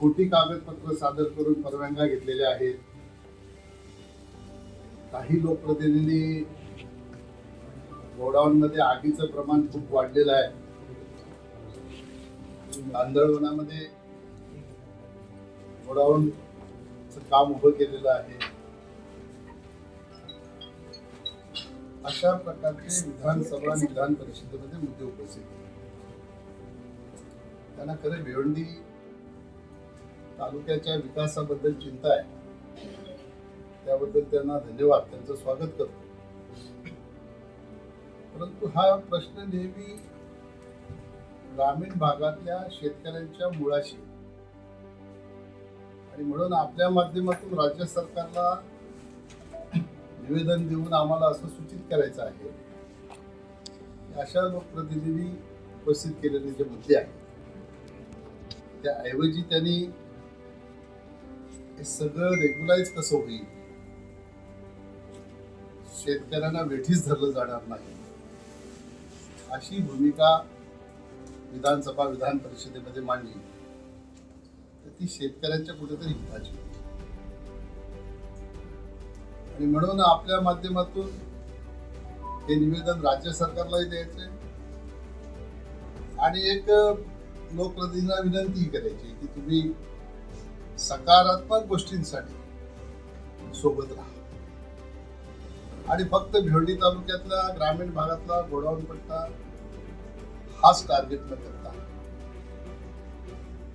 खोटी कागदपत्र सादर करून परवानग्या घेतलेल्या आहेत. काही लोकप्रतिनिधी गोडाऊनमध्ये आगीचं प्रमाण खूप वाढलेलं आहे. आंदोलनामध्ये गोडाऊन काम उभं केलेलं आहे. अशा प्रकारचे विधानसभा आणि विधान परिषदेमध्ये मुद्दे उपस्थित त्यांना खरं भिवंडी तालुक्याच्या विकासाबद्दल चिंता आहे. त्याबद्दल त्यांना धन्यवाद. त्यांचं स्वागत करतो. परंतु हा प्रश्न नेहमी ग्रामीण भागातल्या शेतकऱ्यांच्या मुळाशी आणि म्हणून आपल्या माध्यमातून राज्य सरकारला निवेदन देऊन आम्हाला असं सूचित करायचं आहे. अशा लोकप्रतिनिधी उपस्थित केलेले जे मुद्दे आहेत त्याऐवजी त्यांनी हे सगळं रेग्युलाइज कसं होईल? शेतकऱ्यांना वेठीच धरलं जाणार नाही. अशी भूमिका विधानसभा विधान परिषदेमध्ये मांडली. तर ती शेतकऱ्यांच्या कुठेतरी हिताची होती. आणि म्हणून आपल्या माध्यमातून हे निवेदन राज्य सरकारलाही द्यायचे आणि एक लोकप्रतिनिधींना विनंती करायची की तुम्ही सकारात्मक गोष्टींसाठी सोबत राहा. आणि फक्त भिवंडी तालुक्यातला ग्रामीण भागातला गोडाऊन पट्टा हाच टार्गेट न करता.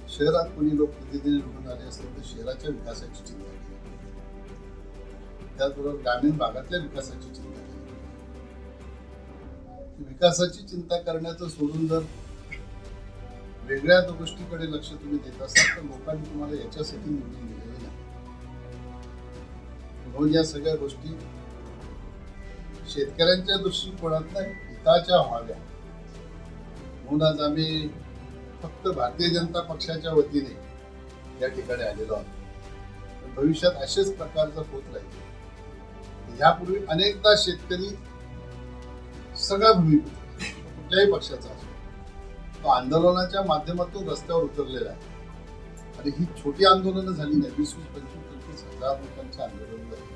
शहरात कोणी लोकप्रतिनिधी निवडून आले असतील तर शहराच्या विकासाची चिंता केली. त्याचबरोबर ग्रामीण भागातल्या विकासाची चिंता केली. विकासाची चिंता करण्याचं सोडून जर वेगळ्या गोष्टीकडे लक्ष तुम्ही देत असाल तर लोकांनी तुम्हाला याच्यासाठी निवडून दिलेले नाही. म्हणून या सगळ्या गोष्टी शेतकऱ्यांच्या दृष्टिकोनात हिताच्या व्हाव्या म्हणून आज आम्ही फक्त भारतीय जनता पक्षाच्या वतीने या ठिकाणी आलेलो आहोत. भविष्यात असेच प्रकार होत राहील. यापूर्वी अनेकदा शेतकरी सगळा भूमिका कुठल्याही पक्षाचा असतो तो आंदोलनाच्या माध्यमातून रस्त्यावर उतरलेला आहे. आणि ही छोटी आंदोलनं झाली नाही वीस वीस पंचवीस पंचवीस हजार लोकांची आंदोलन झाली.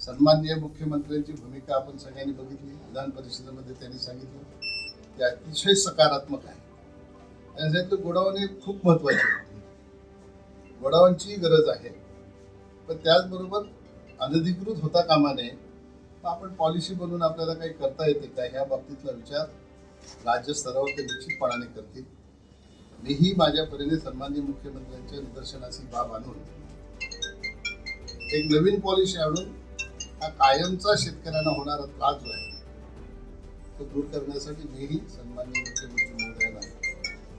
सन्माननीय मुख्यमंत्र्यांची भूमिका आपण सगळ्यांनी बघितली विधान परिषदेमध्ये त्यांनी सांगितलं. ते अतिशय सकारात्मक आहे. त्यासाठी सांगितलं हे खूप महत्त्वाचे गोडावांचीही गरज आहे. पण त्याचबरोबर अनधिकृत होता कामा नये. आपण पॉलिसी बनवून आपल्याला काही करता येते का? ह्या बाबतीतला विचार राज्य स्तरावर ते निश्चितपणाने करतील. मीही माझ्या परीने सन्माननीय मुख्यमंत्र्यांच्या निदर्शनाची बाब आणून एक नवीन पॉलिसी आणून हा कायमचा शेतकऱ्यांना होणारा त्रास जो आहे तो दूर करण्यासाठी मीही सन्माननीय मुख्यमंत्री महोदयांना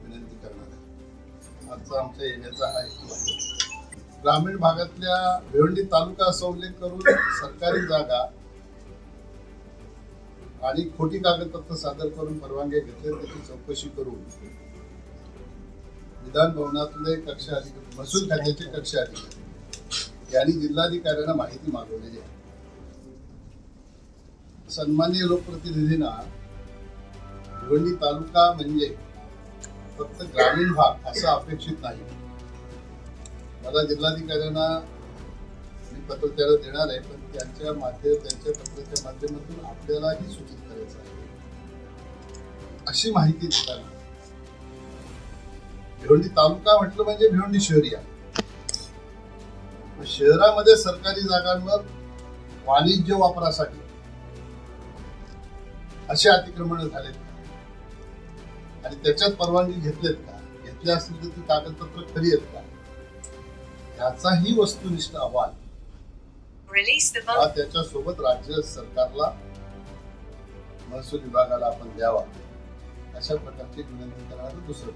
विनंती करणार आहे. आजचा आमच्या येण्याचा हा हेतू आहे. ग्रामीण भागातल्या भिवंडी तालुका असा उल्लेख करून सरकारी जागा आणि खोटी कागदपत्र सादर करून परवानगी घेतले त्याची चौकशी करून विधान भवनातले कक्ष अधिकारी महसूल खात्याचे कक्ष अधिकारी यांनी जिल्हाधिकाऱ्यांना माहिती मागवलेली आहे. सन्माननीय लोकप्रतिनिधींना भिवंडी तालुका म्हणजे फक्त ग्रामीण भाग असं अपेक्षित नाही. मला जिल्हाधिकाऱ्यांना मी पत्र त्याला देणार आहे पण त्यांच्या माध्यम त्यांच्या पत्राच्या माध्यमातून आपल्यालाही सूचित करायचं आहे. अशी माहिती देताना. भिवंडी तालुका म्हटलं म्हणजे भिवंडी शहरी आहे. शहरामध्ये सरकारी जागांवर वाणिज्य वापरासाठी असे अतिक्रमण झालेत आणि त्याच्यात परवानगी घेतलेत का? घेतल्या असतील तर ती कागदपत्र खरी आहेत का? याचाही वस्तुनिष्ठ अहवाल Release the हा त्याच्यासोबत राज्य सरकारला महसूल विभागाला आपण द्यावा. अशा प्रकारची विनंती करणारं दुसरं